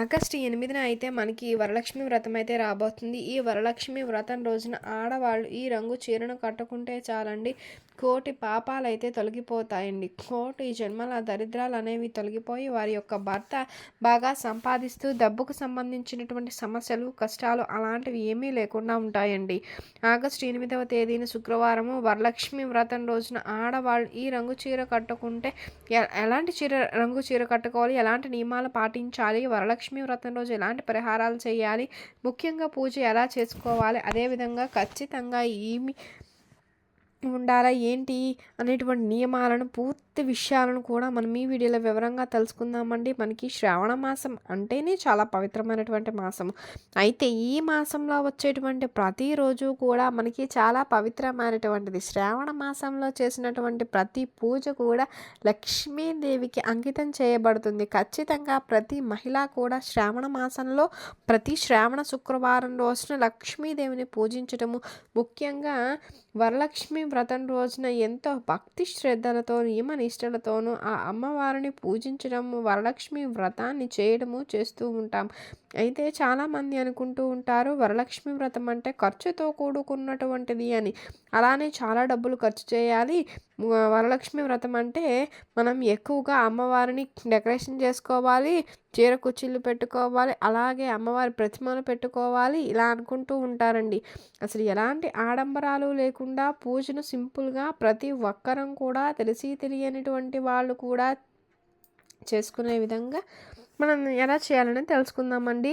August ఎనిమిదిన అయితే మనకి వరలక్ష్మి వ్రతం అయితే రాబోతుంది. ఈ వరలక్ష్మి వ్రతం రోజున ఆడవాళ్ళు ఈ రంగు చీరను కట్టుకుంటే చాలండి. కోటి పాపాలు అయితే తొలగిపోతాయండి. కోటి జన్మల దరిద్రాలు అనేవి తొలగిపోయి వారి యొక్క భర్త బాగా సంపాదిస్తూ డబ్బుకు సంబంధించినటువంటి సమస్యలు కష్టాలు అలాంటివి ఏమీ లేకుండా ఉంటాయండి. ఆగస్టు ఎనిమిదవ తేదీన శుక్రవారము వరలక్ష్మి వ్రతం రోజున ఆడవాళ్ళు ఈ రంగు చీర కట్టుకుంటే ఎలాంటి చీర రంగు చీర కట్టుకోవాలి? ఎలాంటి నియమాలు పాటించాలి? వరలక్ష్మి లక్ష్మీ వ్రతం రోజు ఎలాంటి పరిహారాలు చేయాలి? ముఖ్యంగా పూజ ఎలా చేసుకోవాలి? అదేవిధంగా ఖచ్చితంగా ఏమి ఉండాలా? ఏంటి? అనేటువంటి నియమాలను పూర్తి విషయాలను కూడా మనం ఈ వీడియోలో వివరంగా తెలుసుకుందామండి. మనకి శ్రావణ మాసం అంటేనే చాలా పవిత్రమైనటువంటి మాసం. అయితే ఈ మాసంలో వచ్చేటువంటి ప్రతిరోజు కూడా మనకి చాలా పవిత్రమైనటువంటిది. శ్రావణ మాసంలో చేసినటువంటి ప్రతి పూజ కూడా లక్ష్మీదేవికి అంకితం చేయబడుతుంది. ఖచ్చితంగా ప్రతి మహిళ కూడా శ్రావణ మాసంలో ప్రతి శ్రావణ శుక్రవారం రోజున లక్ష్మీదేవిని పూజించటము ముఖ్యంగా వరలక్ష్మి వ్రతం రోజున ఎంతో భక్తి శ్రద్ధలతో నియమ నిష్టలతోనూ ఆ అమ్మవారిని పూజించడం వరలక్ష్మి వ్రతాన్ని చేయడము చేస్తూ ఉంటాం. అయితే చాలామంది అనుకుంటూ ఉంటారు వరలక్ష్మి వ్రతం అంటే ఖర్చుతో కూడుకున్నటువంటిది అని. అలానే చాలా డబ్బులు ఖర్చు చేయాలి వరలక్ష్మి వ్రతం అంటే మనం ఎక్కువగా అమ్మవారిని డెకరేషన్ చేసుకోవాలి చీర కుచ్చిళ్ళు పెట్టుకోవాలి అలాగే అమ్మవారి ప్రతిమలు పెట్టుకోవాలి ఇలా అనుకుంటూ ఉంటారండి. అసలు ఎలాంటి ఆడంబరాలు లేకుండా పూజను సింపుల్గా ప్రతి ఒక్కరం కూడా తెలిసి తెలియనిటువంటి వాళ్ళు కూడా చేసుకునే విధంగా మనం ఎలా చేయాలని తెలుసుకుందామండి.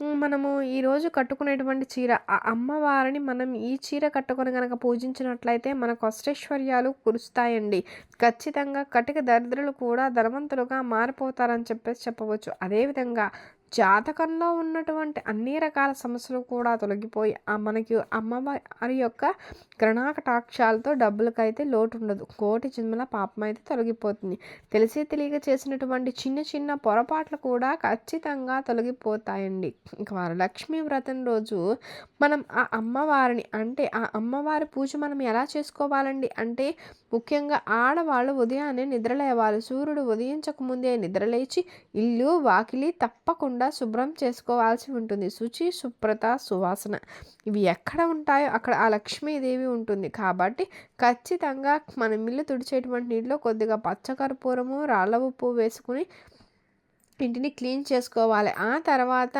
మనము ఈరోజు కట్టుకునేటువంటి చీర ఆ అమ్మవారిని మనం ఈ చీర కట్టుకొని కనుక పూజించినట్లయితే మన అష్టైశ్వర్యాలు కురుస్తాయండి. ఖచ్చితంగా కటిక దరిద్రులు కూడా ధనవంతులుగా మారిపోతారని చెప్పేసి చెప్పవచ్చు. అదేవిధంగా జాతకంలో ఉన్నటువంటి అన్ని రకాల సమస్యలు కూడా తొలగిపోయి ఆ మనకి అమ్మవారి యొక్క గ్రహణకటాక్షాలతో డబ్బులకైతే లోటు ఉండదు కోటి జన్మల పాపం అయితే తొలగిపోతుంది. తెలిసి తెలియక చేసినటువంటి చిన్న చిన్న పొరపాట్లు కూడా ఖచ్చితంగా తొలగిపోతాయండి. ఇంకా వరలక్ష్మి వ్రతం రోజు మనం ఆ అమ్మవారిని అంటే ఆ అమ్మవారి పూజ మనం ఎలా చేసుకోవాలండి? అంటే ముఖ్యంగా ఆడవాళ్ళు ఉదయాన్నే నిద్రలేవాలి. సూర్యుడు ఉదయించక ముందే నిద్రలేచి ఇల్లు వాకిలి తప్పకుండా శుభ్రం చేసుకోవాల్సి ఉంటుంది. శుచి శుభ్రత సువాసన ఇవి ఎక్కడ ఉంటాయో అక్కడ ఆ లక్ష్మీదేవి ఉంటుంది. కాబట్టి ఖచ్చితంగా మనం ఇల్లు తుడిచేటువంటి నీటిలో కొద్దిగా పచ్చకర్పూరము రాళ్ళ ఉప్పు వేసుకుని ఇంటిని క్లీన్ చేసుకోవాలి. ఆ తర్వాత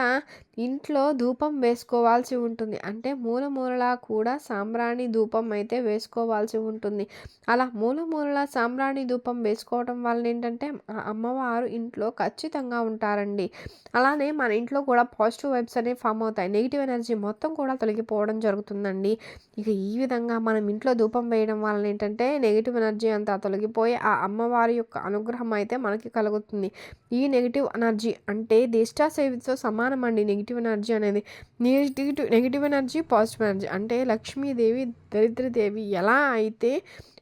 ఇంట్లో ధూపం వేసుకోవాల్సి ఉంటుంది. అంటే మూల మూలలా కూడా సాంబ్రాణి ధూపం అయితే వేసుకోవాల్సి ఉంటుంది. అలా మూల మూలలా సాంబ్రాణి ధూపం వేసుకోవడం వల్ల ఏంటంటే అమ్మవారు ఇంట్లో ఖచ్చితంగా ఉంటారండి. అలానే మన ఇంట్లో కూడా పాజిటివ్ వైబ్స్ అనేవి ఫామ్ అవుతాయి. నెగిటివ్ ఎనర్జీ మొత్తం కూడా తొలగిపోవడం జరుగుతుందండి. ఇక ఈ విధంగా మనం ఇంట్లో ధూపం వేయడం వల్ల ఏంటంటే నెగిటివ్ ఎనర్జీ అంతా తొలగిపోయి ఆ అమ్మవారి యొక్క అనుగ్రహం అయితే మనకి కలుగుతుంది. ఈ నెగిటివ్ ఎనర్జీ అంటే దిష్టా సేవితో సమానం అండి. నెగిటివ్ నెగిటివ్ ఎనర్జీ అనేది negative negative energy positive energy అంటే లక్ష్మీదేవి దరిద్రదేవి ఎలా అయితే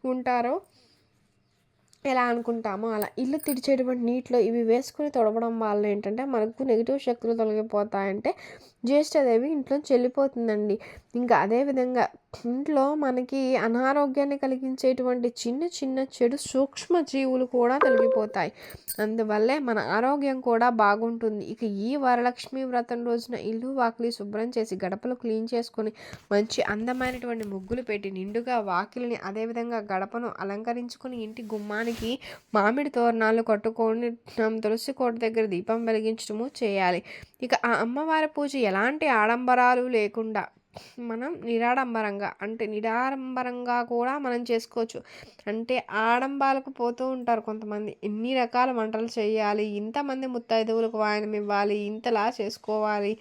ఉంటారో ఎలా అనుకుంటామో అలా ఇల్లు తిడిచేటువంటి నీటిలో ఇవి వేసుకుని తొడవడం వల్ల ఏంటంటే మనకు నెగిటివ్ శక్తులు తొలగిపోతాయంటే జ్యేష్ఠదేవి ఇంట్లో చెల్లిపోతుందండి. ఇంకా అదేవిధంగా ఇంట్లో మనకి అనారోగ్యాన్ని కలిగించేటువంటి చిన్న చిన్న చెడు సూక్ష్మ జీవులు కూడా తొలగిపోతాయి. అందువల్లే మన ఆరోగ్యం కూడా బాగుంటుంది. ఇక ఈ వరలక్ష్మి వ్రతం రోజున ఇల్లు వాకిలి శుభ్రం చేసి గడపలు క్లీన్ చేసుకొని మంచి అందమైనటువంటి ముగ్గులు పెట్టి నిండుగా వాకిలిని అదేవిధంగా గడపను అలంకరించుకొని ఇంటి గుమ్మానికి మామిడి తోరణాలు కట్టుకొని తులసి కోట దగ్గర దీపం వెలిగించడము చేయాలి. ఇక ఆ అమ్మవారి పూజ ఎలాంటి ఆడంబరాలు లేకుండా మనం నిరాడంబరంగా అంటే నిరాడంబరంగా కూడా మనం చేసుకోవచ్చు. అంటే ఆడంబాలకు పోతూ ఉంటారు కొంతమంది. ఎన్ని రకాల వంటలు చేయాలి ఇంతమంది ముత్తైదువులకు వాయనం ఇవ్వాలి ఇంతలా చేసుకోవాలి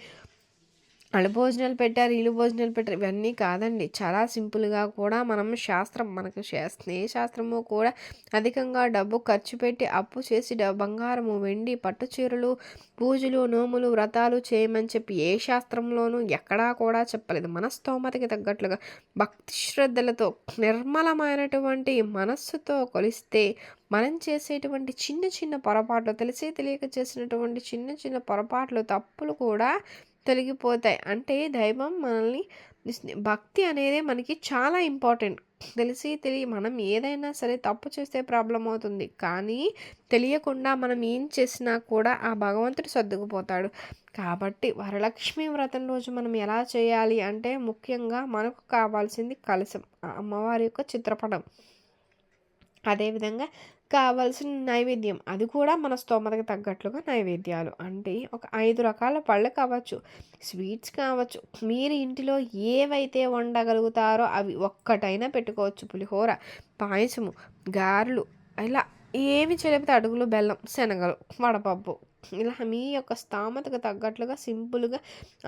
అళ్ళు భోజనాలు పెట్టారు ఇల్లు భోజనాలు పెట్టారు ఇవన్నీ కాదండి. చాలా సింపుల్గా కూడా మనం శాస్త్రం మనకు స్నేహ శాస్త్రము కూడా అధికంగా డబ్బు ఖర్చు పెట్టి అప్పు చేసి బంగారము వెండి పట్టు చీరలు పూజలు నోములు వ్రతాలు చేయమని చెప్పి ఏ శాస్త్రంలోనూ ఎక్కడా కూడా చెప్పలేదు. మనస్తోమతకి తగ్గట్లుగా భక్తి శ్రద్ధలతో నిర్మలమైనటువంటి మనస్సుతో కొలిస్తే మనం చేసేటువంటి చిన్న చిన్న పొరపాట్లు తెలిసే తెలియక చేసినటువంటి చిన్న చిన్న పొరపాట్లు తప్పులు కూడా తొలగిపోతాయి. అంటే దైవం మనల్ని భక్తి అనేది మనకి చాలా ఇంపార్టెంట్. తెలిసి తెలియ మనం ఏదైనా సరే తప్పు చేస్తే ప్రాబ్లం అవుతుంది. కానీ తెలియకుండా మనం ఏం చేసినా కూడా ఆ భగవంతుడు సర్దుకుపోతాడు. కాబట్టి వరలక్ష్మి వ్రతం రోజు మనం ఎలా చేయాలి అంటే ముఖ్యంగా మనకు కావాల్సింది కలశం అమ్మవారి యొక్క చిత్రపటం. అదేవిధంగా కావాల్సిన నైవేద్యం. అది కూడా మన స్తోమతకు తగ్గట్లుగా నైవేద్యాలు. అంటే ఒక ఐదు రకాల పళ్ళు కావచ్చు స్వీట్స్ కావచ్చు. మీరు ఇంటిలో ఏవైతే వండగలుగుతారో అవి ఒక్కటైనా పెట్టుకోవచ్చు. పులిహోర పాయసము గారెలు ఇలా ఏమి చెలిపితే అడుగులు బెల్లం శనగలు వడపప్పు ఇలా మీ యొక్క స్థామతకు తగ్గట్లుగా సింపుల్గా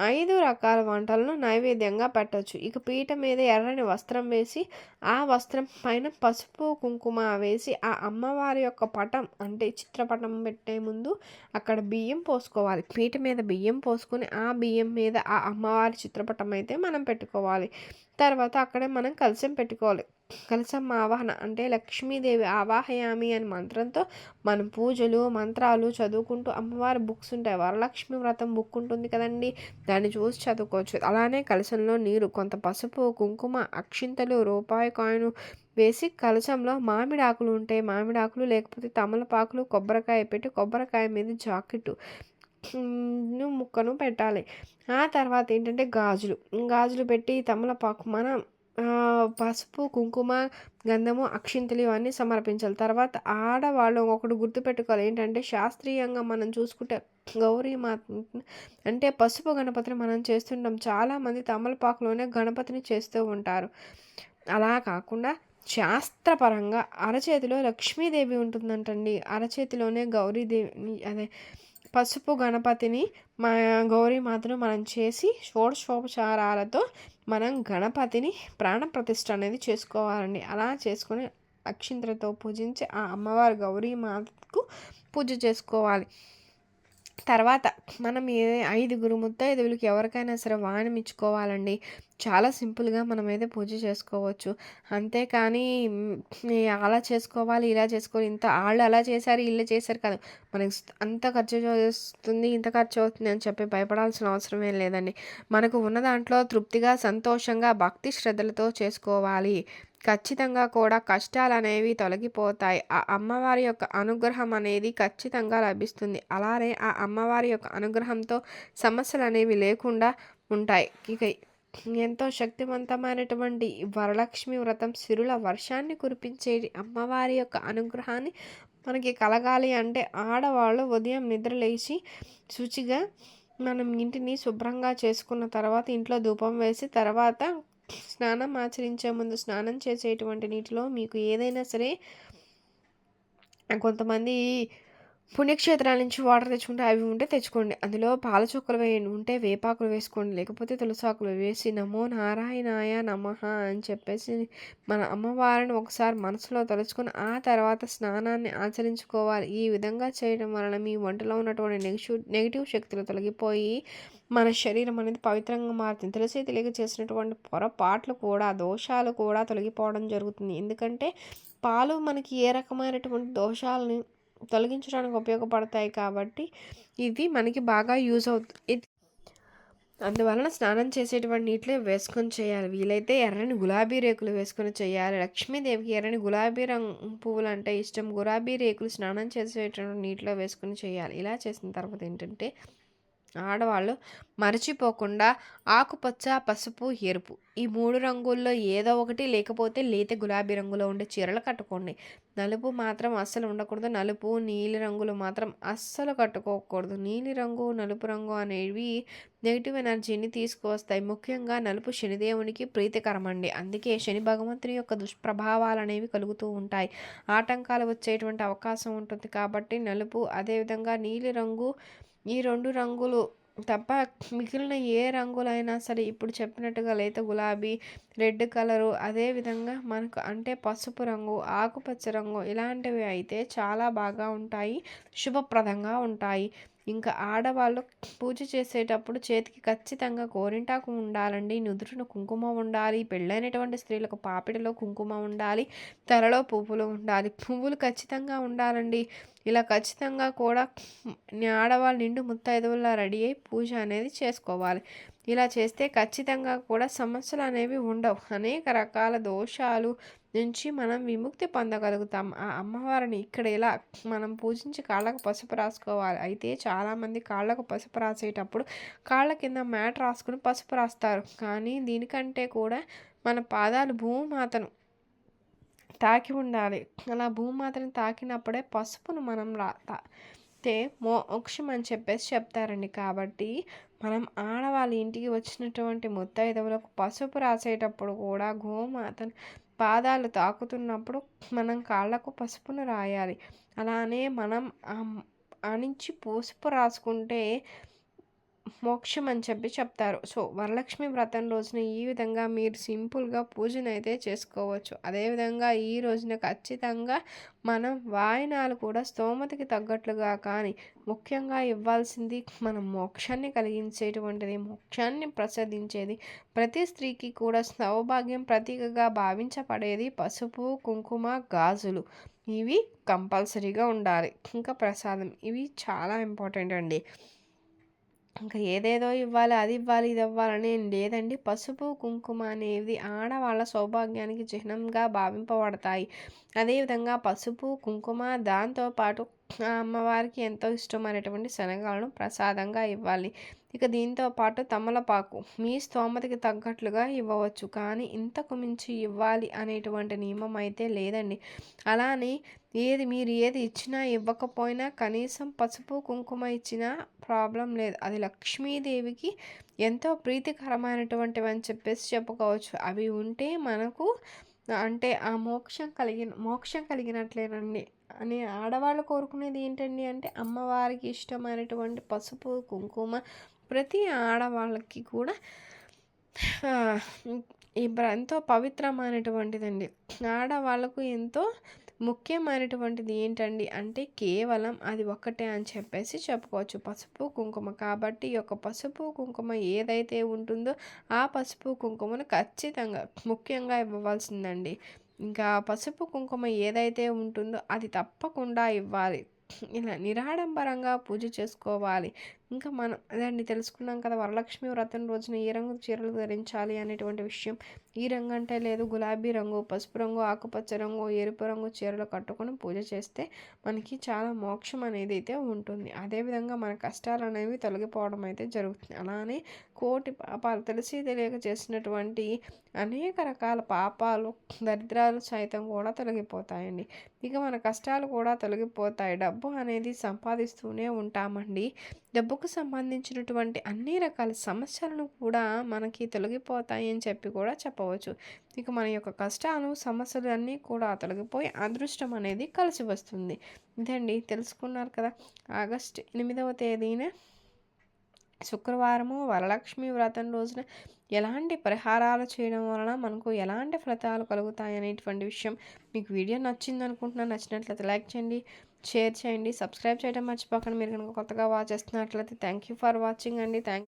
ఐదు రకాల వంటలను నైవేద్యంగా పెట్టవచ్చు ఇక పీట మీద ఎర్రని వస్త్రం వేసి ఆ వస్త్రం పైన పసుపు కుంకుమ వేసి ఆ అమ్మవారి యొక్క పటం అంటే చిత్రపటం పెట్టే ముందు అక్కడ బియ్యం పోసుకోవాలి. పీట మీద బియ్యం పోసుకొని ఆ బియ్యం మీద ఆ అమ్మవారి చిత్రపటం అయితే మనం పెట్టుకోవాలి. తర్వాత అక్కడే మనం కలిసి పెట్టుకోవాలి. కలశం ఆవాహన అంటే లక్ష్మీదేవి ఆవాహయామి అని మంత్రంతో మనం పూజలు మంత్రాలు చదువుకుంటూ అమ్మవారి బుక్స్ ఉంటాయి. వరలక్ష్మి వ్రతం బుక్ ఉంటుంది కదండి. దాన్ని చూసి చదువుకోవచ్చు. అలానే కలశంలో నీరు కొంత పసుపు కుంకుమ అక్షింతలు రూపాయి కాయిన్ వేసి కలశంలో మామిడి ఆకులు ఉంటాయి మామిడి ఆకులు లేకపోతే తమలపాకులు కొబ్బరికాయ పెట్టి కొబ్బరికాయ మీద జాకెట్ ముక్కను పెట్టాలి. ఆ తర్వాత ఏంటంటే గాజులు. గాజులు పెట్టి తమలపాకు మనం పసుపు కుంకుమ గంధము అక్షింతలు ఇవన్నీ సమర్పించాలి. తర్వాత ఆడవాళ్ళు ఒకటి గుర్తుపెట్టుకోవాలి. ఏంటంటే శాస్త్రీయంగా మనం చూసుకుంటే గౌరీ మాత అంటే పసుపు గణపతిని మనం చేస్తుంటాం. చాలామంది తమలపాకులోనే గణపతిని చేస్తూ ఉంటారు. అలా కాకుండా శాస్త్రపరంగా అరచేతిలో లక్ష్మీదేవి ఉంటుందంటండి. అరచేతిలోనే గౌరీదేవి అదే పసుపు గణపతిని మా గౌరీమాతను మనం చేసి షోడశోపచారాలతో మనం గణపతిని ప్రాణప్రతిష్ఠ అనేది చేసుకోవాలండి. అలా చేసుకొని అక్షింతలతో పూజించి ఆ అమ్మవారి గౌరీమాతకు పూజ చేసుకోవాలి. తర్వాత మనం ఏ ఐదుగురు ముత్తైదువులకి ఎవరికైనా సరే వాహనం ఇచ్చుకోవాలండి. చాలా సింపుల్గా మనమైతే పూజ చేసుకోవచ్చు. అంతేకాని అలా చేసుకోవాలి ఇలా చేసుకోవాలి ఇంత వాళ్ళు అలా చేశారు ఇలా చేశారు కాదు. మనకి అంత ఖర్చు చేస్తుంది ఇంత ఖర్చు అవుతుంది అని చెప్పి భయపడాల్సిన అవసరం ఏం లేదండి. మనకు ఉన్న దాంట్లో తృప్తిగా సంతోషంగా భక్తి శ్రద్ధలతో చేసుకోవాలి. ఖచ్చితంగా కూడా కష్టాలు అనేవి తొలగిపోతాయి. ఆ అమ్మవారి యొక్క అనుగ్రహం అనేది ఖచ్చితంగా లభిస్తుంది. అలానే ఆ అమ్మవారి యొక్క అనుగ్రహంతో సమస్యలు అనేవి లేకుండా ఉంటాయి. ఇక ఎంతో శక్తివంతమైనటువంటి వరలక్ష్మి వ్రతం సిరుల వర్షాన్ని కురిపించేది అమ్మవారి యొక్క అనుగ్రహాన్ని మనకి కలగాలి అంటే ఆడవాళ్ళు ఉదయం నిద్రలేచి శుచిగా మనం ఇంటిని శుభ్రంగా చేసుకున్న తర్వాత ఇంట్లో ధూపం వేసి తర్వాత స్నానం ఆచరించే ముందు స్నానం చేసేటువంటి నీటిలో మీకు ఏదైనా సరే కొంతమంది పుణ్యక్షేత్రాల నుంచి వాటర్ తెచ్చుకుంటే అవి ఉంటే తెచ్చుకోండి. అందులో పాల చుక్కలు వేయండి ఉంటే వేపాకులు వేసుకోండి. లేకపోతే తులసాకులు వేసి నమో నారాయణాయ నమ అని చెప్పేసి మన అమ్మవారిని ఒకసారి మనసులో తలుచుకుని ఆ తర్వాత స్నానాన్ని ఆచరించుకోవాలి. ఈ విధంగా చేయడం వలన మీ వంటలో ఉన్నటువంటి నెగిటివ్ నెగిటివ్ శక్తులు తొలగిపోయి మన శరీరం అనేది పవిత్రంగా మారుతుంది. తెలిసి తెలియక చేసినటువంటి పొరపాట్లు కూడా దోషాలు కూడా తొలగిపోవడం జరుగుతుంది. ఎందుకంటే పాలు మనకి ఏ రకమైనటువంటి దోషాలని తొలగించడానికి ఉపయోగపడతాయి కాబట్టి ఇది మనకి బాగా యూజ్ అవుతుంది అందువలన స్నానం చేసేటువంటి నీటిలో వేసుకొని చేయాలి. వీలైతే ఎర్రని గులాబీ రేకులు వేసుకొని చేయాలి. లక్ష్మీదేవికి ఎర్రని గులాబీ రంగు పువ్వులు అంటే ఇష్టం. గులాబీ రేకులు స్నానం చేసేటువంటి నీటిలో వేసుకొని చేయాలి. ఇలా చేసిన తర్వాత ఏంటంటే ఆడవాళ్ళు మరచిపోకుండా ఆకుపచ్చ పసుపు ఎరుపు ఈ మూడు రంగుల్లో ఏదో ఒకటి లేకపోతే లేత గులాబీ రంగులో ఉండే చీరలు కట్టుకోండి. నలుపు మాత్రం అస్సలు ఉండకూడదు. నలుపు నీలి రంగులు మాత్రం అస్సలు కట్టుకోకూడదు. నీలి రంగు నలుపు రంగు అనేవి నెగిటివ్ ఎనర్జీని తీసుకువస్తాయి. ముఖ్యంగా నలుపు శనిదేవునికి ప్రీతికరం అండి అందుకే శని భగవంతుని యొక్క దుష్ప్రభావాలు అనేవి కలుగుతూ ఉంటాయి. ఆటంకాలు వచ్చేటువంటి అవకాశం ఉంటుంది కాబట్టి నలుపు అదేవిధంగా నీలి రంగు ఈ రెండు రంగులు తప్ప మిగిలిన ఏ రంగులైనా సరే ఇప్పుడు చెప్పినట్టుగా లేత గులాబీ రెడ్ కలరు అదేవిధంగా మనకు అంటే పసుపు రంగు ఆకుపచ్చ రంగు ఇలాంటివి అయితే చాలా బాగా ఉంటాయి శుభప్రదంగా ఉంటాయి. ఇంకా ఆడవాళ్ళు పూజ చేసేటప్పుడు చేతికి ఖచ్చితంగా గోరింటాకు ఉండాలండి. నుదురున కుంకుమ ఉండాలి. పెళ్ళైనటువంటి స్త్రీలకు పాపిడిలో కుంకుమ ఉండాలి. తలలో పువ్వులు ఉండాలి. పువ్వులు ఖచ్చితంగా ఉండాలండి. ఇలా ఖచ్చితంగా కూడా ఆడవాళ్ళు నిండు ముత్తైదువులా రెడీ అయి పూజ అనేది చేసుకోవాలి. ఇలా చేస్తే ఖచ్చితంగా కూడా సమస్యలు అనేవి ఉండవు. అనేక రకాల దోషాలు నుంచి మనం విముక్తి పొందగలుగుతాం. ఆ అమ్మవారిని ఇక్కడ ఇలా మనం పూజించి కాళ్ళకు పసుపు రాసుకోవాలి. అయితే చాలామంది కాళ్ళకు పసుపు రాసేటప్పుడు కాళ్ళ కింద మ్యాట్ రాసుకుని పసుపు రాస్తారు. కానీ దీనికంటే కూడా మన పాదాలు భూమాతను తాకి ఉండాలి. అలా భూమాతను తాకినప్పుడే పసుపును మనం రా తే మోక్షం అని చెప్పేసి చెప్తారండి. కాబట్టి మనం ఆడవాళ్ళ ఇంటికి వచ్చినటువంటి ముత్తైదవులకు పసుపు రాసేటప్పుడు కూడా గోమాతను పాదాలు తాకుతున్నప్పుడు మనం కాళ్ళకు పసుపును రాయాలి. అలానే మనం ఆనించి పసుపు రాసుకుంటే మోక్షం అని చెప్పి చెప్తారు. సో వరలక్ష్మి వ్రతం రోజున ఈ విధంగా మీరు సింపుల్గా పూజను అయితే చేసుకోవచ్చు. అదేవిధంగా ఈ రోజున ఖచ్చితంగా మనం వాయినాలు కూడా స్తోమతకి తగ్గట్లుగా కానీ ముఖ్యంగా ఇవ్వాల్సింది మనం మోక్షాన్ని కలిగించేటువంటిది మోక్షాన్ని ప్రసాదించేది ప్రతి స్త్రీకి కూడా సౌభాగ్యం ప్రతీకగా భావించబడేది పసుపు కుంకుమ గాజులు. ఇవి కంపల్సరీగా ఉండాలి. ఇంకా ప్రసాదం. ఇవి చాలా ఇంపార్టెంట్ అండి. ఇంకా ఏదేదో ఇవ్వాలి అది ఇవ్వాలి ఇది ఇవ్వాలని లేదండి. పసుపు కుంకుమ అనేది ఆడవాళ్ళ సౌభాగ్యానికి చిహ్నంగా భావింపబడతాయి. అదేవిధంగా పసుపు కుంకుమ దాంతోపాటు అమ్మవారికి ఎంతో ఇష్టమైనటువంటి శనగాలను ప్రసాదంగా ఇవ్వాలి. ఇక దీంతో పాటు తమలపాకు మీ స్తోమతకి తగ్గట్లుగా ఇవ్వవచ్చు. కానీ ఇంతకు మించి ఇవ్వాలి అనేటువంటి నియమం అయితే లేదండి. అలానే ఏది మీరు ఏది ఇచ్చినా ఇవ్వకపోయినా కనీసం పసుపు కుంకుమ ఇచ్చినా ప్రాబ్లం లేదు. అది లక్ష్మీదేవికి ఎంతో ప్రీతికరమైనటువంటివి అని చెప్పేసి చెప్పుకోవచ్చు. అవి ఉంటే మనకు అంటే ఆ మోక్షం కలిగిన మోక్షం కలిగినట్లేనండి. అని ఆడవాళ్ళు కోరుకునేది ఏంటండి అంటే అమ్మవారికి ఇష్టమైనటువంటి పసుపు కుంకుమ ప్రతి ఆడవాళ్ళకి కూడా ఎంతో పవిత్రమైనటువంటిదండి. ఆడవాళ్ళకు ఎంతో ముఖ్యమైనటువంటిది ఏంటండి అంటే కేవలం అది ఒక్కటే అని చెప్పేసి చెప్పుకోవచ్చు. పసుపు కుంకుమ కాబట్టి ఈ యొక్క పసుపు కుంకుమ ఏదైతే ఉంటుందో ఆ పసుపు కుంకుమను ఖచ్చితంగా ముఖ్యంగా ఇవ్వవలసిందండి. ఇంకా పసుపు కుంకుమ ఏదైతే ఉంటుందో అది తప్పకుండా ఇవ్వాలి. ఇలా నిరాడంబరంగా పూజ చేసుకోవాలి. ఇంకా మనం అదండి తెలుసుకున్నాం కదా వరలక్ష్మి వ్రతం రోజున ఏ రంగు చీరలు ధరించాలి అనేటువంటి విషయం. ఈ రంగు అంటే లేదు గులాబీ రంగు పసుపు రంగు ఆకుపచ్చ రంగు ఎరుపు రంగు చీరలు కట్టుకొని పూజ చేస్తే మనకి చాలా మోక్షం అనేది అయితే ఉంటుంది. అదేవిధంగా మన కష్టాలు అనేవి తొలగిపోవడం అయితే జరుగుతుంది. అలానే కోటి పాపాలు తెలిసి తెలియక చేసినటువంటి అనేక రకాల పాపాలు దరిద్రాలు సైతం కూడా తొలగిపోతాయండి. ఇక మన కష్టాలు కూడా తొలగిపోతాయి. డబ్బు అనేది సంపాదిస్తూనే ఉంటామండి. డబ్బుకు సంబంధించినటువంటి అన్ని రకాల సమస్యలను కూడా మనకి తొలగిపోతాయి అని చెప్పి కూడా చెప్పవచ్చు. ఇక మన యొక్క కష్టాలు సమస్యలు అన్నీ కూడా తొలగిపోయి అదృష్టం అనేది కలిసి వస్తుంది. ఇదండి తెలుసుకున్నారు కదా. ఆగస్ట్ ఎనిమిదవ తేదీన శుక్రవారము వరలక్ష్మి వ్రతం రోజున ఎలాంటి పరిహారాలు చేయడం వలన మనకు ఎలాంటి ఫలితాలు కలుగుతాయి అనేటువంటి విషయం మీకు వీడియో నచ్చింది అనుకుంటున్నాను నచ్చినట్లయితే లైక్ చేయండి. షేర్ చేయండి సబ్స్క్రైబ్ చేయడం మర్చిపోకండి. మీరు కనుక కొత్తగా వాచ్ చేస్తున్నట్లయితే థ్యాంక్ యూ ఫర్ వాచింగ్ అండి. థ్యాంక్